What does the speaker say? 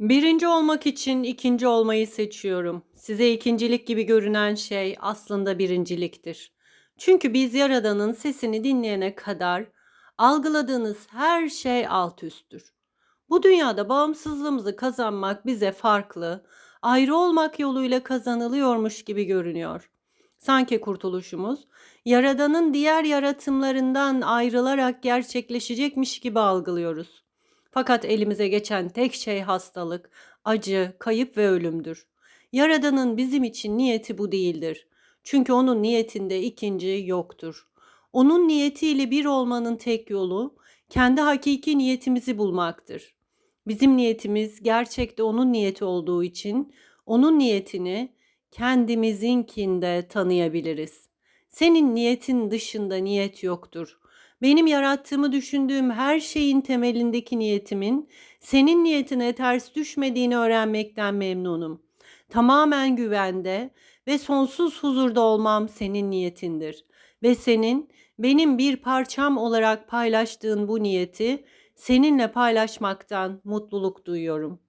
Birinci olmak için ikinci olmayı seçiyorum. Size ikincilik gibi görünen şey aslında birinciliktir. Çünkü biz Yaradan'ın sesini dinleyene kadar algıladığınız her şey alt üsttür. Bu dünyada bağımsızlığımızı kazanmak bize farklı, ayrı olmak yoluyla kazanılıyormuş gibi görünüyor. Sanki kurtuluşumuz Yaradan'ın diğer yaratımlarından ayrılarak gerçekleşecekmiş gibi algılıyoruz. Fakat elimize geçen tek şey hastalık, acı, kayıp ve ölümdür. Yaradan'ın bizim için niyeti bu değildir. Çünkü onun niyetinde ikinci yoktur. Onun niyetiyle bir olmanın tek yolu kendi hakiki niyetimizi bulmaktır. Bizim niyetimiz gerçekte onun niyeti olduğu için onun niyetini kendimizinkinde tanıyabiliriz. Senin niyetin dışında niyet yoktur. Benim yarattığımı düşündüğüm her şeyin temelindeki niyetimin senin niyetine ters düşmediğini öğrenmekten memnunum. Tamamen güvende ve sonsuz huzurda olmam senin niyetindir. Ve senin benim bir parçam olarak paylaştığın bu niyeti seninle paylaşmaktan mutluluk duyuyorum.